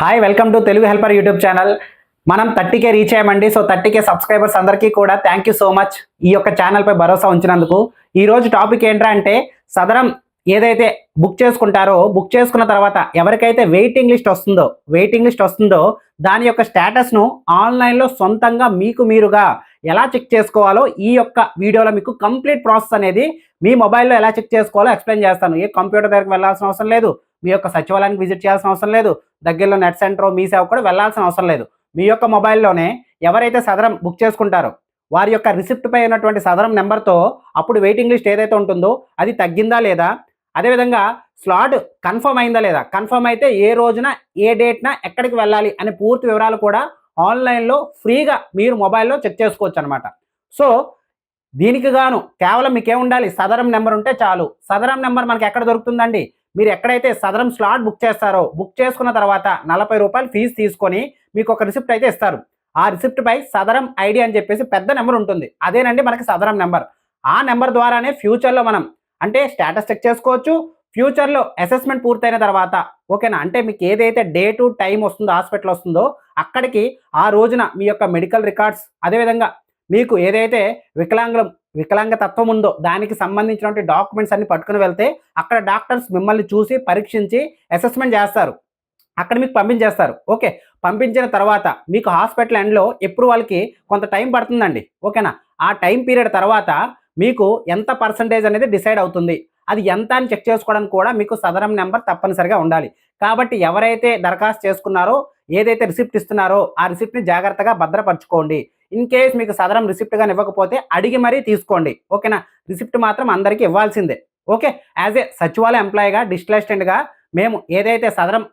Hi welcome to Telugu helper YouTube channel మనం thirty K reach అయ్యామండి. So thirty K subscribers అందరికీ కూడా థ్యాంక్ యూ సో మచ్ ఈ యొక్క ఛానల్పై భరోసా ఉంచినందుకు. ఈరోజు టాపిక్ టాపిక్ ఏంటంటే సదరం ఏదైతే బుక్ చేసుకుంటారో బుక్ చేసుకున్న తర్వాత ఎవరికైతే వెయిటింగ్ లిస్ట్ వస్తుందో వెయిటింగ్ లిస్ట్ వస్తుందో దాని యొక్క స్టేటస్ను ఆన్లైన్లో సొంతంగా మీకు మీరుగా ఎలా చెక్ చేసుకోవాలో ఈ యొక్క వీడియోలో మీకు కంప్లీట్ ప్రాసెస్ అనేది మీ మొబైల్లో ఎలా చెక్ చేసుకోవాలో ఎక్స్ప్లెయిన్ చేస్తాను. ఏ కంప్యూటర్ దగ్గరికి వెళ్ళాల్సిన అవసరం లేదు. మీ యొక్క సచివాలయానికి విజిట్ చేయాల్సిన అవసరం లేదు. దగ్గరలో నెట్ సెంటర్ మీ సేవ కూడా వెళ్ళాల్సిన అవసరం లేదు. మీ యొక్క మొబైల్లోనే ఎవరైతే సదరం బుక్ చేసుకుంటారో వారి యొక్క రిసిప్ట్ పై ఉన్నటువంటి సదరం నెంబర్తో అప్పుడు వెయిటింగ్ లిస్ట్ ఏదైతే ఉంటుందో అది తగ్గిందా లేదా? అదేవిధంగా స్లాట్ కన్ఫర్మ్ అయిందా లేదా? కన్ఫర్మ్ అయితే ఏ రోజున ఏ డేట్న ఎక్కడికి వెళ్ళాలి అనే పూర్తి వివరాలు కూడా ఆన్లైన్లో ఫ్రీగా మీరు మొబైల్లో చెక్ చేసుకోవచ్చు అనమాట సో దీనికి గాను కేవలం మీకేముండాలి సదరం నెంబర్ ఉంటే చాలు. సదరం నెంబర్ మనకి ఎక్కడ దొరుకుతుందండి? మీరు ఎక్కడైతే సదరం స్లాట్ బుక్ చేస్తారో బుక్ చేసుకున్న తర్వాత నలభై రూపాయలు ఫీజు తీసుకొని మీకు ఒక రిసిప్ట్ అయితే ఇస్తారు. ఆ రిసిప్ట్ పై సదరం ఐడి అని చెప్పేసి పెద్ద నెంబర్ ఉంటుంది. అదేనండి మనకి సదరం నెంబర్. ఆ నెంబర్ ద్వారానే ఫ్యూచర్లో మనం అంటే స్టేటస్ చెక్ చేసుకోవచ్చు. ఫ్యూచర్లో అసెస్మెంట్ పూర్తయిన తర్వాత ఓకేనా? అంటే మీకు ఏదైతే డే టు టైం వస్తుందో హాస్పిటల్ వస్తుందో అక్కడికి ఆ రోజున మీ యొక్క మెడికల్ రికార్డ్స్ అదేవిధంగా మీకు ఏదైతే వికలాంగులం వికలాంగ తత్వం ఉందో దానికి సంబంధించినటువంటి డాక్యుమెంట్స్ అన్ని పట్టుకుని వెళ్తే అక్కడ డాక్టర్స్ మిమ్మల్ని చూసి పరీక్షించి అసెస్మెంట్ చేస్తారు. అక్కడ మీకు పంపించేస్తారు. ఓకే. పంపించిన తర్వాత మీకు హాస్పిటల్ ఎండ్లో ఎప్పుడు వాళ్ళకి కొంత టైం పడుతుందండి. ఓకేనా? ఆ టైం పీరియడ్ తర్వాత మీకు ఎంత పర్సంటేజ్ అనేది డిసైడ్ అవుతుంది. అది ఎంత అని చెక్ చేసుకోవడానికి కూడా మీకు సదరం నెంబర్ తప్పనిసరిగా ఉండాలి. కాబట్టి ఎవరైతే దరఖాస్తు చేసుకున్నారో ఏదైతే రిసిప్ట్ ఇస్తున్నారో ఆ రిసిప్ట్ని జాగ్రత్తగా భద్రపరచుకోండి. ఇన్ కేస్ మీకు సదరం రిసిప్ట్ కానీ ఇవ్వకపోతే అడిగి మరీ తీసుకోండి. ఓకేనా? రిసిప్ట్ మాత్రం అందరికీ ఇవ్వాల్సిందే. ఓకే? యాజ్ ఏ సచివాలయ ఎంప్లాయీగా డిజిటల్ అసిస్టెంట్గా మేము ఏదైతే సదరం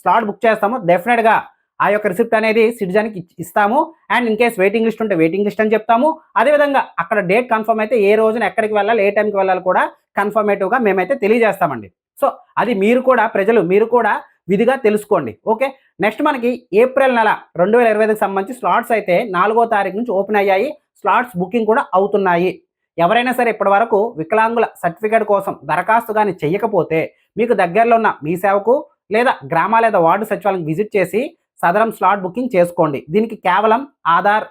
స్లాట్ బుక్ చేస్తామో డెఫినెట్గా ఆ యొక్క రిసిప్ట్ అనేది సిటిజన్కి ఇస్తాము. And in case waiting list ఉంటే వెయిటింగ్ లిస్ట్ అని చెప్తాము. అదేవిధంగా అక్కడ డేట్ కన్ఫర్మ్ అయితే ఏ రోజున ఎక్కడికి వెళ్ళాలి ఏ టైంకి వెళ్ళాలి కూడా కన్ఫర్మేటివ్గా మేమైతే తెలియజేస్తామండి. సో అది మీరు కూడా ప్రజలు మీరు కూడా విధిగా తెలుసుకోండి. ఓకే? నెక్స్ట్ మనకి ఏప్రిల్ నెల రెండు వేల ఇరవై ఐదుకి సంబంధించి స్లాట్స్ అయితే నాలుగో తారీఖు నుంచి ఓపెన్ అయ్యాయి. స్లాట్స్ బుకింగ్ కూడా అవుతున్నాయి. ఎవరైనా సరే ఇప్పటి వరకు వికలాంగుల సర్టిఫికేట్ కోసం దరఖాస్తు కానీ చెయ్యకపోతే మీకు దగ్గరలో ఉన్న మీ సేవకు లేదా గ్రామ లేదా వార్డు సచివాలయం విజిట్ చేసి సదరం స్లాట్ బుకింగ్ చేసుకోండి. దీనికి కేవలం ఆధార్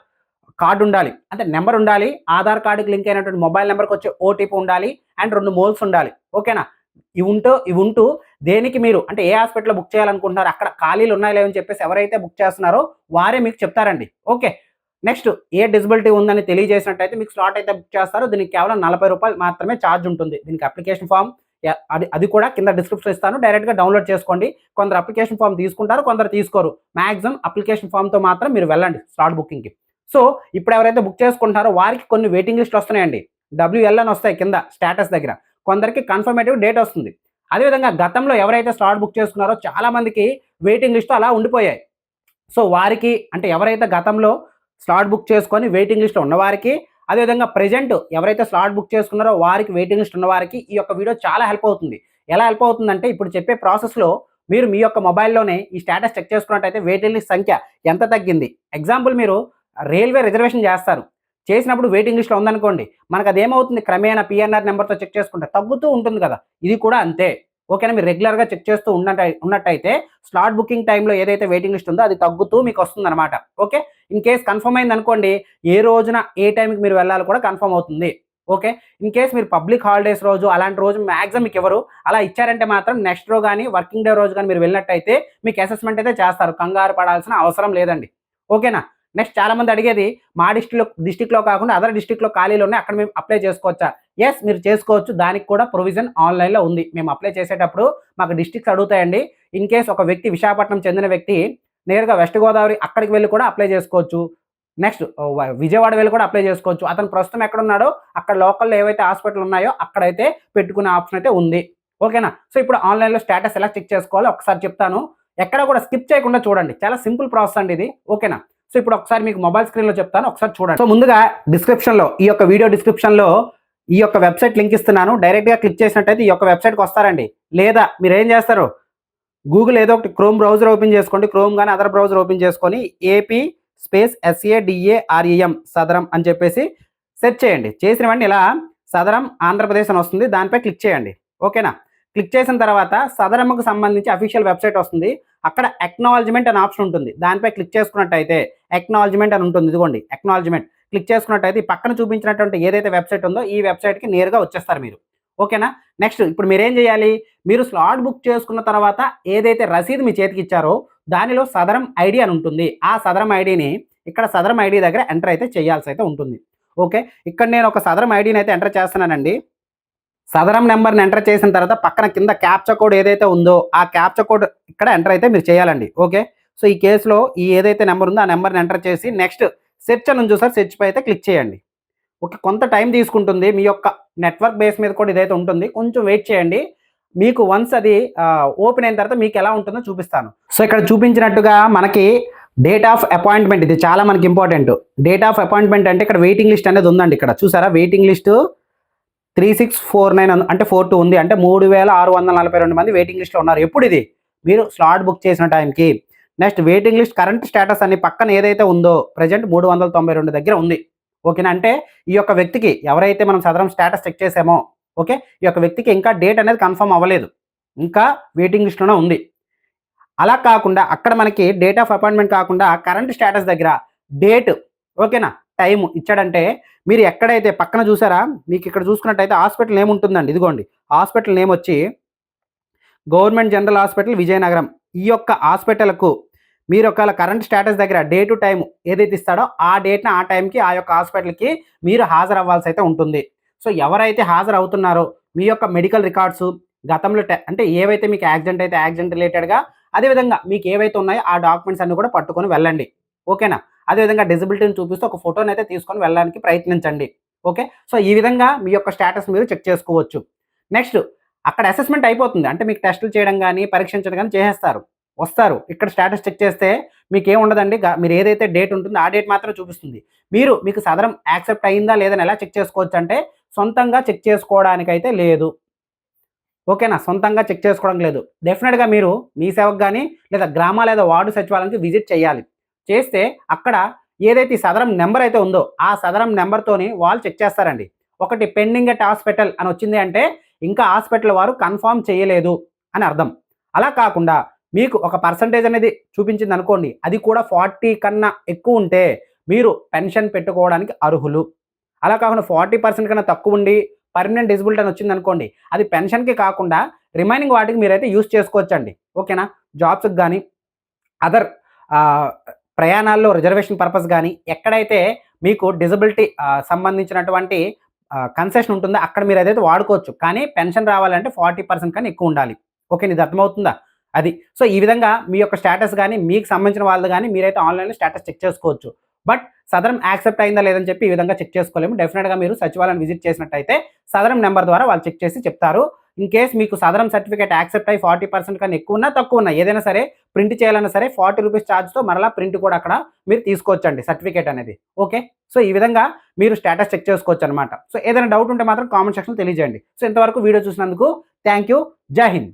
కార్డు ఉండాలి. అంటే నెంబర్ ఉండాలి. ఆధార్ కార్డుకి లింక్ అయినటువంటి మొబైల్ నెంబర్కి వచ్చే ఓటీపీ ఉండాలి. అండ్ రెండు మోల్స్ ఉండాలి. ఓకేనా? ఇవి ఉంటూ ఇవి ఉంటూ దేనికి మీరు? అంటే ఏ హాస్పిటల్లో బుక్ చేయాలనుకుంటున్నారు? అక్కడ ఖాళీలు ఉన్నాయా లేవని చెప్పేసి ఎవరైతే బుక్ చేస్తున్నారో వారే మీకు చెప్తారండి. ఓకే. నెక్స్ట్ ఏ డిసబిలిటీ ఉందని తెలియజేసినట్టయితే మీకు స్లాట్ అయితే బుక్ చేస్తారో. దీనికి కేవలం నలభై రూపాయలు మాత్రమే ఛార్జ్ ఉంటుంది. దీనికి అప్లికేషన్ ఫామ్ అది అది కూడా కింద డిస్క్రిప్షన్ ఇస్తాను. డైరెక్ట్గా డౌన్లోడ్ చేసుకోండి. కొందరు అప్లికేషన్ ఫామ్ తీసుకుంటారు కొందరు తీసుకోరు. మ్యాక్సిమం అప్లికేషన్ ఫామ్తో మాత్రం మీరు వెళ్ళండి స్లాట్ బుకింగ్కి. సో ఇప్పుడు ఎవరైతే బుక్ చేసుకుంటారో వారికి కొన్ని వెయిటింగ్ లిస్ట్ వస్తున్నాయండి. డబ్ల్యూఎల్ అని వస్తాయి కింద స్టేటస్ దగ్గర. కొందరికి కన్ఫర్మేటివ్ డేట్ వస్తుంది. అదేవిధంగా గతంలో ఎవరైతే స్లాట్ బుక్ చేసుకున్నారో చాలా మందికి వెయిటింగ్ లిస్ట్ అలా ఉండిపోయాయి. సో వారికి అంటే ఎవరైతే గతంలో స్లాట్ బుక్ చేసుకొని వెయిటింగ్ లిస్ట్ ఉన్నవారికి అదేవిధంగా ప్రజెంట్ ఎవరైతే స్లాట్ బుక్ చేసుకున్నారో వారికి వెయిటింగ్ లిస్ట్ ఉన్న వారికి ఈ యొక్క వీడియో చాలా హెల్ప్ అవుతుంది. ఎలా హెల్ప్ అవుతుందంటే ఇప్పుడు చెప్పే ప్రాసెస్లో మీరు మీ యొక్క మొబైల్లోనే ఈ స్టేటస్ చెక్ చేసుకున్నట్టయితే వెయిటింగ్ లిస్ట్ సంఖ్య ఎంత తగ్గింది? ఎగ్జాంపుల్ మీరు రైల్వే రిజర్వేషన్ చేస్తారు. చేసినప్పుడు వెయిటింగ్ లిస్ట్లో ఉందనుకోండి మనకు అదేమవుతుంది క్రమేణా పిఎన్ఆర్ నెంబర్తో చెక్ చేసుకుంటే తగ్గుతూ ఉంటుంది కదా. ఇది కూడా అంతే. ఓకేనా? మీరు రెగ్యులర్గా చెక్ చేస్తూ ఉన్నట్టు ఉన్నట్టయితే స్లాట్ బుకింగ్ టైంలో ఏదైతే వెయిటింగ్ లిస్ట్ ఉందో అది తగ్గుతూ మీకు వస్తుందన్నమాట. ఓకే? ఇన్ కేస్ కన్ఫర్మ్ అయింది అనుకోండి ఏ రోజున ఏ టైంకి మీరు వెళ్ళాలి కూడా కన్ఫర్మ్ అవుతుంది. ఓకే? ఇన్ కేస్ మీరు పబ్లిక్ హాలిడేస్ రోజు అలాంటి రోజు మ్యాక్సిమం మీకు ఎవరు అలా ఇచ్చారంటే మాత్రం నెక్స్ట్ రో కానీ వర్కింగ్ డే రోజు కానీ మీరు వెళ్ళినట్టయితే మీకు అసెస్మెంట్ అయితే చేస్తారు. కంగారు పడాల్సిన అవసరం లేదండి. ఓకేనా? నెక్స్ట్ చాలా మంది అడిగేది మా డిస్టిక్లో డిస్టిక్లో కాకుండా అదర్ డిస్టిక్లో ఖాళీలు ఉన్నాయి అక్కడ మేము అప్లై చేసుకోవచ్చా? ఎస్ మీరు చేసుకోవచ్చు. దానికి కూడా ప్రొవిజన్ ఆన్లైన్లో ఉంది. మేము అప్లై చేసేటప్పుడు మాకు డిస్టిక్స్ అడుగుతాయండి. ఇన్ కేస్ ఒక వ్యక్తి విశాఖపట్నం చెందిన వ్యక్తి నేరుగా వెస్ట్ గోదావరి అక్కడికి వెళ్ళి కూడా అప్లై చేసుకోవచ్చు. నెక్స్ట్ విజయవాడ వెళ్ళి కూడా అప్లై చేసుకోవచ్చు. అతను ప్రస్తుతం ఎక్కడ ఉన్నాడో అక్కడ లోకల్లో ఏవైతే హాస్పిటల్ ఉన్నాయో అక్కడైతే పెట్టుకునే ఆప్షన్ అయితే ఉంది. ఓకేనా సో ఇప్పుడు ఆన్లైన్లో స్టేటస్ ఎలా చెక్ చేసుకోవాలో ఒకసారి చెప్తాను. ఎక్కడ కూడా స్కిప్ చేయకుండా చూడండి. చాలా సింపుల్ ప్రాసెస్ అండి ఇది. ఓకేనా సో ఇప్పుడు ఒకసారి మీకు మొబైల్ స్క్రీన్లో చెప్తాను ఒకసారి చూడండి. సో ముందుగా డిస్క్రిప్షన్లో ఈ యొక్క వీడియో డిస్క్రిప్షన్లో ఈ యొక్క వెబ్సైట్ లింక్ ఇస్తున్నాను. డైరెక్ట్గా క్లిక్ చేసినట్టయితే ఈ యొక్క వెబ్సైట్కి వస్తారండి. లేదా మీరు ఏం చేస్తారు? గూగుల్ ఏదో ఒకటి క్రోమ్ బ్రౌజర్ ఓపెన్ చేసుకోండి. క్రోమ్ కానీ అదర్ బ్రౌజర్ ఓపెన్ చేసుకొని ఏపీ స్పేస్ ఎస్ఏడిఏఆర్ఈఎం సదరం అని చెప్పేసి సెర్చ్ చేయండి. చేసిన వెంటనే ఇలా సదరం ఆంధ్రప్రదేశ్ అని వస్తుంది. దానిపై క్లిక్ చేయండి. ఓకేనా క్లిక్ చేసిన తర్వాత సదరంకు సంబంధించి అఫీషియల్ వెబ్సైట్ వస్తుంది. అక్కడ అక్నాలజ్మెంట్ అనే ఆప్షన్ ఉంటుంది. దానిపై క్లిక్ చేసుకున్నట్టయితే ఎక్నాలజ్మెంట్ అని ఉంటుంది. ఇదిగోండి ఎక్నాలజ్మెంట్ క్లిక్ చేసుకున్నట్టయితే ఈ పక్కన చూపించినటువంటి ఏదైతే వెబ్సైట్ ఉందో ఈ వెబ్సైట్కి నేరుగా వచ్చేస్తారు మీరు. ఓకేనా? నెక్స్ట్ ఇప్పుడు మీరు ఏం చేయాలి? మీరు స్లాట్ బుక్ చేసుకున్న తర్వాత ఏదైతే రసీదు మీ చేతికి ఇచ్చారో దానిలో సదరం ఐడి అని ఉంటుంది. ఆ సదరం ఐడిని ఇక్కడ సదరం ఐడి దగ్గర ఎంటర్ అయితే చేయాల్సి అయితే ఉంటుంది. ఓకే? ఇక్కడ నేను ఒక సదరం ఐడిని అయితే ఎంటర్ చేస్తున్నానండి. సదరం నెంబర్ని ఎంటర్ చేసిన తర్వాత పక్కన కింద క్యాప్చా కోడ్ ఏదైతే ఉందో ఆ క్యాప్చా కోడ్ ఇక్కడ ఎంటర్ అయితే మీరు చేయాలండి. ఓకే? సో ఈ కేసులో ఈ ఏదైతే నెంబర్ ఉందో ఆ నెంబర్ని ఎంటర్ చేసి నెక్స్ట్ సెర్చ్ అని చూసారు సెర్చ్ పై అయితే క్లిక్ చేయండి. ఓకే కొంత టైం తీసుకుంటుంది మీ యొక్క నెట్వర్క్ బేస్ మీద కూడా ఇదైతే ఉంటుంది కొంచెం వెయిట్ చేయండి. మీకు వన్స్ అది ఓపెన్ అయిన తర్వాత మీకు ఎలా ఉంటుందో చూపిస్తాను. సో ఇక్కడ చూపించినట్టుగా మనకి డేట్ ఆఫ్ అపాయింట్మెంట్ ఇది చాలా మనకి ఇంపార్టెంట్. డేట్ ఆఫ్ అపాయింట్మెంట్ అంటే ఇక్కడ వెయిటింగ్ లిస్ట్ అనేది ఉందండి ఇక్కడ. చూసారా? Waiting list three six four nine అంటే ఫోర్ టూ ఉంది. అంటే మూడు వేల ఆరు వందల నలభై రెండు మంది వెయిటింగ్ లిస్ట్లో ఉన్నారు. ఎప్పుడు ఇది? మీరు స్లాట్ బుక్ చేసిన టైంకి. Next waiting list current status అని పక్కన ఏదైతే ఉందో ప్రజెంట్ మూడు వందల తొంభై రెండు దగ్గర ఉంది. ఓకేనా? అంటే ఈ యొక్క వ్యక్తికి ఎవరైతే మనం సదరం స్టేటస్ చెక్ చేసామో ఓకే? ఈ యొక్క వ్యక్తికి ఇంకా డేట్ అనేది కన్ఫర్మ్ అవ్వలేదు. ఇంకా వెయిటింగ్ లిస్ట్లోనే ఉంది. అలా కాకుండా అక్కడ మనకి డేట్ ఆఫ్ అపాయింట్మెంట్ కాకుండా కరెంట్ స్టేటస్ దగ్గర డేట్ ఓకేనా? టైం ఇచ్చాడంటే మీరు ఎక్కడైతే పక్కన చూసారా? మీకు ఇక్కడ చూసుకున్నట్టయితే హాస్పిటల్ నేమ్ ఉంటుందండి. ఇదిగోండి. హాస్పిటల్ నేమ్ వచ్చి గవర్నమెంట్ జనరల్ హాస్పిటల్ విజయనగరం. ఈ యొక్క హాస్పిటల్కు మీరు ఒకవేళ కరెంట్ స్టేటస్ దగ్గర డే టు టైం ఏదైతే ఇస్తాడో ఆ డేట్ని ఆ టైంకి ఆ యొక్క హాస్పిటల్కి మీరు హాజరు అవ్వాల్సి అయితే ఉంటుంది. సో ఎవరైతే హాజరు అవుతున్నారో మీ యొక్క మెడికల్ రికార్డ్స్ గతంలో అంటే ఏవైతే మీకు యాక్సిడెంట్ అయితే యాక్సిడెంట్ రిలేటెడ్గా అదేవిధంగా మీకు ఏవైతే ఉన్నాయో ఆ డాక్యుమెంట్స్ అన్ని కూడా పట్టుకొని వెళ్ళండి. ఓకేనా? అదేవిధంగా డిజబిలిటీని చూపిస్తూ ఒక ఫోటోని అయితే తీసుకొని వెళ్ళడానికి ప్రయత్నించండి. ఓకే? సో ఈ విధంగా మీ యొక్క స్టేటస్ మీరు చెక్ చేసుకోవచ్చు. నెక్స్ట్ అక్కడ అసెస్మెంట్ అయిపోతుంది. అంటే మీకు టెస్టులు చేయడం కానీ పరీక్షించడం కానీ చేసేస్తారు. వస్తారు. ఇక్కడ స్టేటస్ చెక్ చేస్తే మీకు ఏముండదండి ఉండదండి మీరు ఏదైతే డేట్ ఉంటుందో ఆ డేట్ మాత్రం చూపిస్తుంది. మీరు మీకు సదరం యాక్సెప్ట్ అయిందా లేదని ఎలా చెక్ చేసుకోవచ్చు అంటే సొంతంగా చెక్ చేసుకోవడానికైతే లేదు. ఓకేనా సొంతంగా చెక్ చేసుకోవడం లేదు. డెఫినెట్గా మీరు మీ సేవకు కానీ లేదా గ్రామ లేదా వార్డు సచివాలయానికి విజిట్ చేయాలి. చేస్తే అక్కడ ఏదైతే ఈ సదరం నెంబర్ అయితే ఉందో ఆ సదరం నెంబర్తోని వాళ్ళు చెక్ చేస్తారండి. ఒకటి పెండింగ్ ఎట్ హాస్పిటల్ అని వచ్చింది అంటే ఇంకా హాస్పిటల్ వారు కన్ఫర్మ్ చేయలేదు అని అర్థం. అలా కాకుండా మీకు ఒక పర్సంటేజ్ అనేది చూపించింది అనుకోండి అది కూడా ఫార్టీ కన్నా ఎక్కువ ఉంటే మీరు పెన్షన్ పెట్టుకోవడానికి అర్హులు. అలా కాకుండా ఫార్టీ పర్సెంట్ కన్నా తక్కువ ఉండి పర్మనెంట్ డిజిబిలిటీ అని వచ్చింది అనుకోండి అది పెన్షన్కి కాకుండా రిమైనింగ్ వాటికి మీరైతే యూస్ చేసుకోవచ్చండి. ఓకేనా జాబ్స్కి కానీ అదర్ ప్రయాణాల్లో రిజర్వేషన్ పర్పస్ కానీ ఎక్కడైతే మీకు డిజబిలిటీ సంబంధించినటువంటి కన్సెషన్ ఉంటుందో అక్కడ మీరు ఏదైతే వాడుకోవచ్చు. కానీ పెన్షన్ రావాలంటే ఫార్టీ పర్సెంట్ కానీ ఎక్కువ ఉండాలి. ఓకే ఇది అర్థమవుతుందా? అది. సో ఈ విధంగా మీ యొక్క స్టేటస్ కానీ మీకు సంబంధించిన వాళ్ళు కానీ మీరైతే ఆన్లైన్లో స్టేటస్ చెక్ చేసుకోవచ్చు. బట్ సదరం యాక్సెప్ట్ అయిందా లేదని చెప్పి ఈ విధంగా చెక్ చేసుకోలేము. డెఫినెట్గా మీరు సచివాలయం విజిట్ చేసినట్టయితే సదరం నెంబర్ ద్వారా వాళ్ళు చెక్ చేసి చెప్తారు. ఇన్ కేస్ మీకు సదరం సర్టిఫికేట్ యాక్సెప్ట్ అయ్యి ఫార్టీ పర్సెంట్ కన్నా ఎక్కువ ఉన్నా తక్కువ ఉన్నా ఏదైనా సరే ప్రింట్ చేయాలన్నా సరే ఫార్టీ రూపీస్ ఛార్జ్తో మరలా ప్రింట్ కూడా అక్కడ మీరు తీసుకోవచ్చండి సర్టిఫికేట్ అనేది. ఓకే? సో ఈ విధంగా మీరు స్టేటస్ చెక్ చేసుకోవచ్చు అనమాట సో ఏదైనా డౌట్ ఉంటే మాత్రం కామెంట్ సెక్షన్ తెలియజేయండి. సో ఇంతవరకు వీడియో చూసినందుకు థ్యాంక్ యూ జై హింద్.